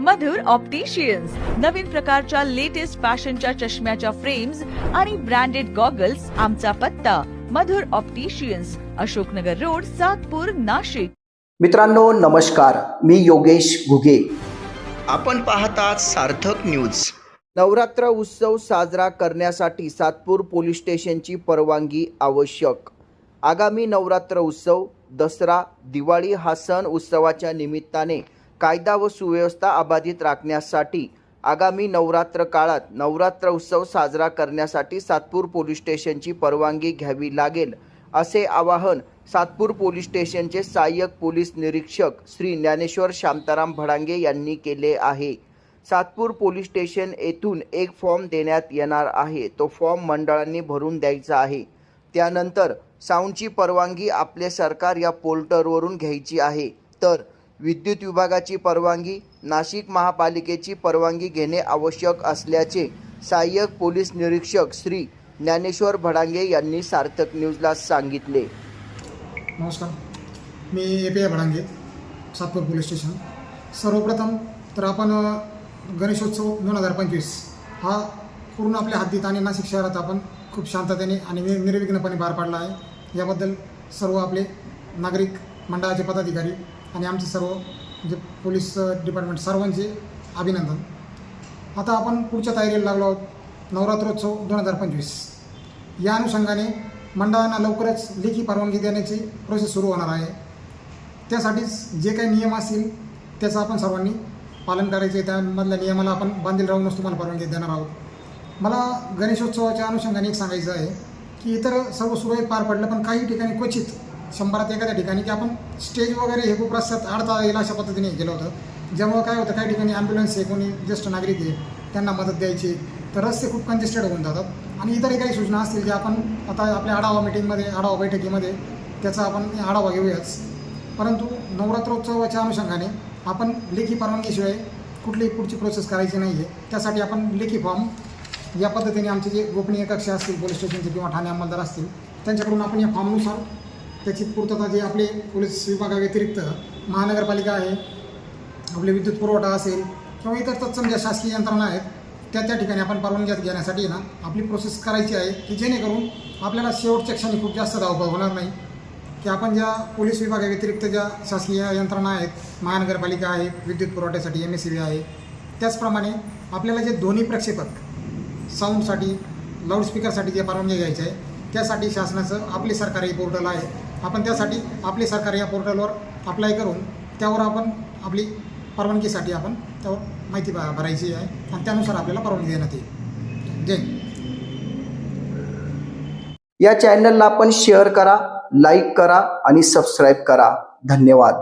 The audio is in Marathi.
मधुर ऑप्टिशियन्स नवीन प्रकारच्या लेटेस्ट फॅशनच्या चष्म्याच्या फ्रेम्स आणि ब्रँडेड गॉगल्स आमचा पत्ता. Madhur opticians Ashoknagar road Satpur Nashik. मित्रांनो नमस्कार. मी योगेश घुगे. आपण पाहतात सार्थक न्यूज नवरात्र उत्सव साजरा करण्यासाठी सातपूर पोलीस स्टेशनची परवानगी आवश्यक. आगामी नवरात्र उत्सव दसरा दिवाळी हा सण उत्सवाच्या निमित्ताने कायदा व सुव्यवस्था अबाधित राखण्यासाठी आगामी नवरात्र काळात नवरात्र उत्सव साजरा करण्यासाठी सातपूर पोलीस स्टेशनची परवानगी घ्यावी लागेल असे आवाहन सातपूर पोलीस स्टेशनचे सहाय्यक पोलीस निरीक्षक श्री ज्ञानेश्वर शांताराम भडांगे यांनी केले आहे. सातपूर पोलीस स्टेशन येथून एक फॉर्म देण्यात येणार आहे. तो फॉर्म मंडळांनी भरून द्यायचा आहे. त्यानंतर साऊंडची परवानगी आपले सरकार या पोर्टलवरून घ्यायची आहे. तर विद्युत विभागाची परवानगी नाशिक महापालिकेची परवानगी घेणे आवश्यक असल्याचे सहाय्यक पोलीस निरीक्षक श्री ज्ञानेश्वर भडांगे यांनी सार्थक न्यूजला सांगितले. नमस्कार. मी A P I Bhadange Satpur police station. सर्वप्रथम तर आपण गणेशोत्सव दोन हजार पंचवीस हा पूर्ण आपल्या हद्दीत आणि नाशिक शहरात आपण खूप शांततेने आणि निर्विघ्नपणे पार पाडला आहे. याबद्दल सर्व आपले नागरिक मंडळाचे पदाधिकारी आणि आमचे सर्व जे पोलीस डिपार्टमेंट सर्वांचे अभिनंदन. आता आपण पुढच्या तयारीला लागलो आहोत. नवरात्रोत्सव दोन हजार पंचवीस. या अनुषंगाने मंडळांना लवकरच लेखी परवानगी देण्याची प्रोसेस सुरू होणार आहे. त्यासाठीच जे काही नियम असतील त्याचं आपण सर्वांनी पालन करायचे त्यामधल्या नियमाला आपण बांधील राहूनच तुम्हाला परवानगी देणार आहोत. मला गणेशोत्सवाच्या अनुषंगाने एक सांगायचं आहे की इतर सर्व सुरळीत पार पडलं पण काही ठिकाणी क्वचित शंभरात एखाद्या ठिकाणी की आपण स्टेज वगैरे हे खूप रस्त्यात अडता येईल अशा पद्धतीने गेलं होतं. ज्यामुळं काय होतं काही ठिकाणी ॲम्ब्युलन्स आहे कोणी ज्येष्ठ नागरिक आहे त्यांना मदत द्यायची. तर रस्ते खूप कंजेस्टेड होऊन जातात. आणि इतरही काही सूचना असतील की आपण आता आपल्या आढावा मिटिंगमध्ये आढावा बैठकीमध्ये त्याचा आपण आढावा घेऊयाच. परंतु नवरात्रोत्सवाच्या अनुषंगाने आपण लेखी परवानगीशिवाय कुठलीही पुढची प्रोसेस करायची नाही आहे त्यासाठी आपण लेखी फॉर्म या पद्धतीने आमचे जे गोपनीय कक्ष असतील पोलीस स्टेशनचे किंवा ठाणे अंमलदार असतील त्यांच्याकडून आपण या फॉर्मनुसार त्याची पूर्तता जे आपले पोलीस विभागाव्यतिरिक्त महानगरपालिका आहे आपले विद्युत पुरवठा असेल किंवा इतर तत्सम ज्या शासकीय यंत्रणा आहेत त्या त्या ठिकाणी आपण परवानगी घेण्यासाठी ना आपली प्रोसेस करायची आहे की जेणेकरून आपल्याला शेवटच्या क्षणी खूप जास्त धावपळ होणार नाही. की आपण ज्या पोलीस विभागाव्यतिरिक्त ज्या शासकीय यंत्रणा आहेत महानगरपालिका आहे विद्युत पुरवठ्यासाठी एम एस सी बी आहे त्याचप्रमाणे आपल्याला जे ध्वनी प्रक्षेपक साऊंडसाठी लाऊडस्पीकरसाठी जे परवानगी घ्यायची आहे त्यासाठी शासनाचं आपले सरकारी पोर्टल आहे. आपण त्यासाठी आपले सरकार या पोर्टलवर अप्लाय करून त्यावर आपण आपली परवानगीसाठी आपण त्यावर माहिती भरायची आहे आणि त्यानुसार आपल्याला परवानगी देण्यात येईल. जय या चॅनलला आपण शेअर करा लाईक करा आणि सबस्क्राईब करा. धन्यवाद.